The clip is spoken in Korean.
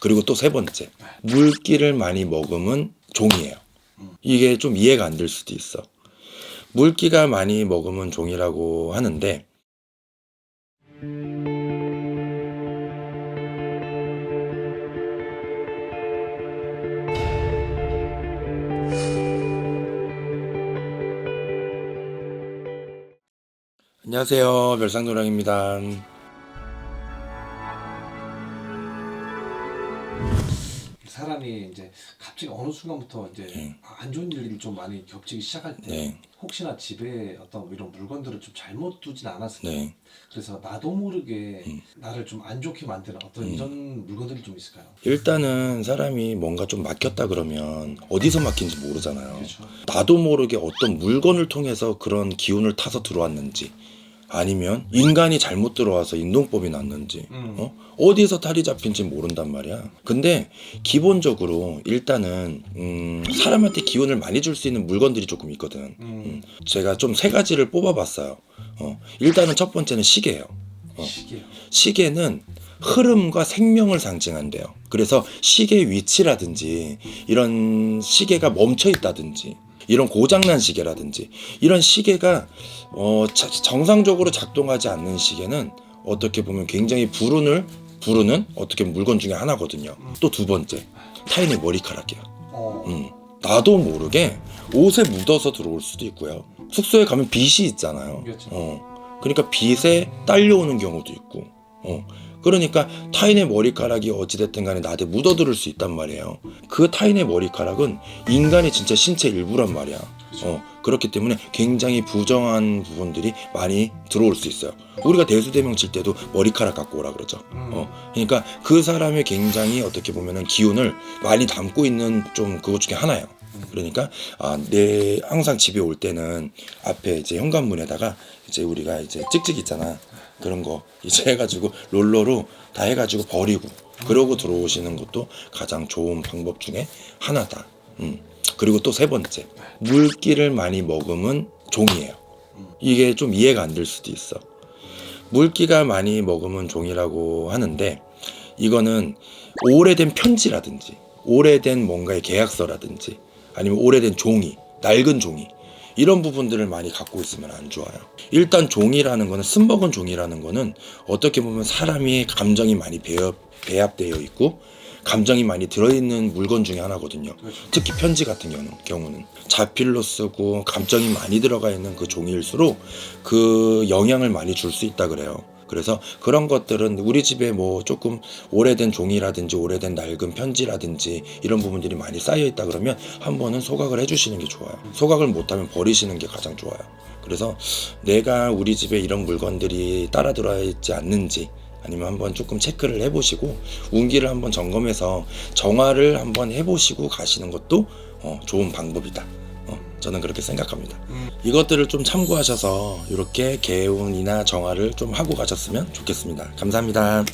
그리고 또 세 번째, 물기를 많이 먹으면 종이에요. 이게 좀 이해가 안 될 수도 있어. 물기가 많이 먹으면 종이라고 하는데 안녕하세요. 별상노랑입니다. 사람이 이제 갑자기 어느 순간부터 이제 네. 안 좋은 일들이 좀 많이 겹치기 시작할 때 네. 혹시나 집에 어떤 뭐 이런 물건들을 좀 잘못 두진 않았을까 네. 그래서 나도 모르게 음. 나를 좀 안 좋게 만드는 어떤 음. 이런 물건들이 좀 있을까요? 일단은 사람이 뭔가 좀 막혔다 그러면 어디서 막힌지 모르잖아요. 그렇죠. 나도 모르게 어떤 물건을 통해서 그런 기운을 타서 들어왔는지 아니면 인간이 잘못 들어와서 인동법이 났는지 음. 어? 어디서 탈이 잡힌지 모른단 말이야. 근데 기본적으로 일단은 음, 사람한테 기운을 많이 줄 수 있는 물건들이 조금 있거든. 음. 제가 좀 세 가지를 뽑아봤어요. 어, 일단은 첫 번째는 시계예요. 어. 시계요. 시계는 흐름과 생명을 상징한대요. 그래서 시계 위치라든지 이런 시계가 멈춰 있다든지 이런 고장난 시계라든지 이런 시계가 어, 자- 정상적으로 작동하지 않는 시계는 어떻게 보면 굉장히 불운을 부르는 어떻게 물건 중에 하나거든요. 또 두 번째 타인의 머리카락이야. 어. 음, 나도 모르게 옷에 묻어서 들어올 수도 있고요. 숙소에 가면 빗이 있잖아요. 그렇죠. 어, 그러니까 빗에 딸려오는 경우도 있고, 어, 그러니까 타인의 머리카락이 어찌됐든 간에 나한테 묻어들을 수 있단 말이에요. 그 타인의 머리카락은 인간의 진짜 신체 일부란 말이야. 어, 그렇기 때문에 굉장히 부정한 부분들이 많이 들어올 수 있어요. 우리가 대수대명 칠 때도 머리카락 갖고 오라 그러죠. 음. 어, 그러니까 그 사람의 굉장히 어떻게 보면은 기운을 많이 담고 있는 좀 그것 중에 하나예요. 그러니까 아, 내 항상 집에 올 때는 앞에 이제 현관문에다가 이제 우리가 이제 찍찍 있잖아. 그런 거 이제 해가지고 롤러로 다 해가지고 버리고 그러고 들어오시는 것도 가장 좋은 방법 중에 하나다. 음. 그리고 또 세 번째 물기를 많이 먹으면 종이에요. 이게 좀 이해가 안 될 수도 있어. 물기가 많이 먹으면 종이라고 하는데 이거는 오래된 편지라든지 오래된 뭔가의 계약서라든지 아니면 오래된 종이 낡은 종이 이런 부분들을 많이 갖고 있으면 안 좋아요. 일단 종이라는 거는 쓴먹은 종이라는 거는 어떻게 보면 사람이 감정이 많이 배합, 배합되어 있고 감정이 많이 들어있는 물건 중에 하나거든요. 그렇죠. 특히 편지 같은 경우는, 경우는 자필로 쓰고 감정이 많이 들어가 있는 그 종이일수록 그 영향을 많이 줄 수 있다 그래요. 그래서 그런 것들은 우리 집에 뭐 조금 오래된 종이라든지 오래된 낡은 편지라든지 이런 부분들이 많이 쌓여 있다 그러면 한 번은 소각을 해주시는 게 좋아요. 소각을 못하면 버리시는 게 가장 좋아요. 그래서 내가 우리 집에 이런 물건들이 따라 들어야 있지 않는지 아니면 한번 조금 체크를 해보시고 운기를 한번 점검해서 정화를 한번 해보시고 가시는 것도 어, 좋은 방법이다. 어, 저는 그렇게 생각합니다. 음. 이것들을 좀 참고하셔서 이렇게 개운이나 정화를 좀 하고 가셨으면 좋겠습니다. 감사합니다.